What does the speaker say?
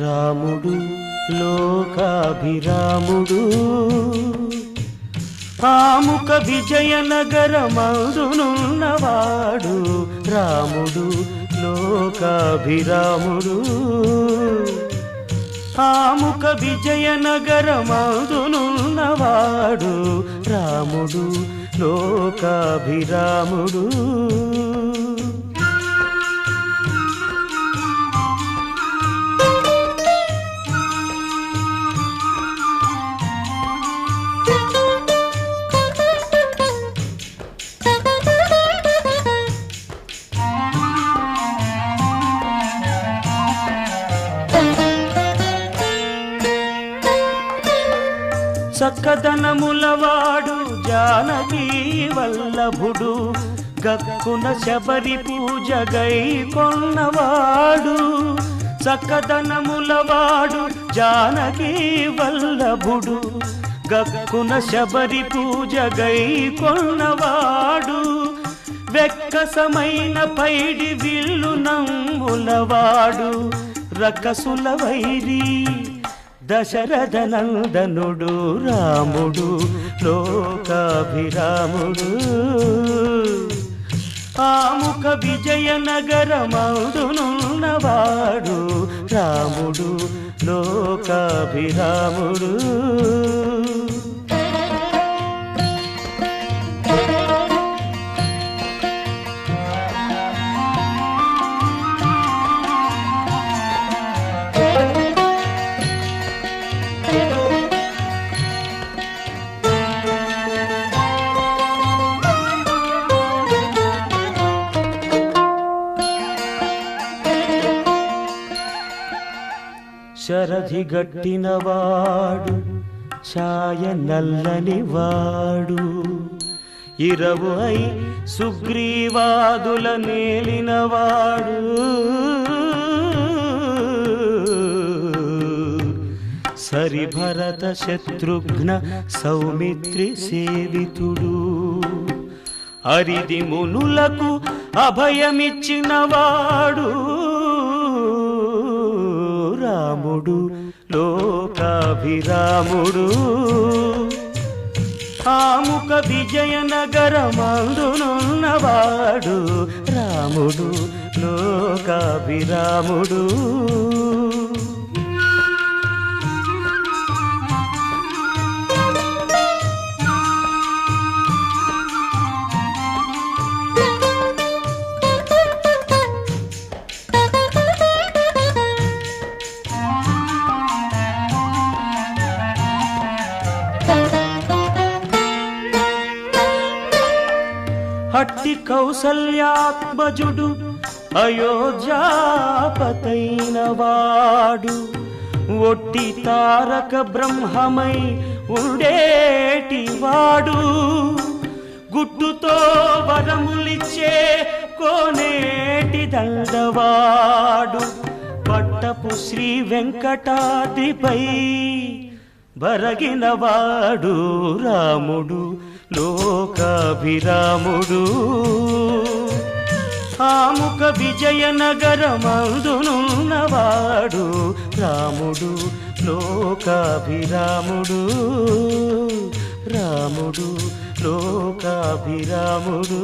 రాముడు లోకాభిరాముడు. ఆముక విజయనగరమరునున్నవాడు రాముడు లోకాభిరాముడు. ఆముక విజయనగరమరునున్నవాడు రాముడు లోకాభిరాముడు. చక్కదనములవాడు జానకీ వల్లభుడు. గక్కున శబరి పూజ గై కొన్నవాడు. చక్కదనములవాడు జానకీ వల్లభుడు. గక్కున శబరి పూజ గై కొన్నవాడు. వెక్కసమైన పైడి విల్లు నమ్ములవాడు రకసుల వైరి దశరథ నందనుడు రాముడు లోకాభిరాముడు. ఆముఖ విజయనగరమౌదునున్నవాడు రాముడు లోకాభిరాముడు. శరధి గట్టినవాడు ఛాయ నల్లని వాడు. ఇరవు అయి సుగ్రీవాదుల నేలినవాడు. సరిభరత శత్రుఘ్న సౌమిత్రి సేవితుడు. అరిది మునులకు అభయమిచ్చినవాడు. రాముడు లోకాభిరాముడు. ఆముక విజయనగరమందునున్నవాడు రాముడు లోకాభిరాముడు. అట్టి కౌసల్యాత్మజుడు అయోధ్యాపతైన వాడు. ఒట్టి తారక బ్రహ్మమై ఉండేటి వాడు. గుడ్డుతో వరములిచ్చే కోనేటి దండవాడు. పట్టపు శ్రీ వెంకటాదిపై బరగినవాడు రాముడు లోకాభిరాముడు. ఆముక విజయనగరమందునున్నవాడు రాముడు లోకాభిరాముడు. రాముడు లోకాభిరాముడు.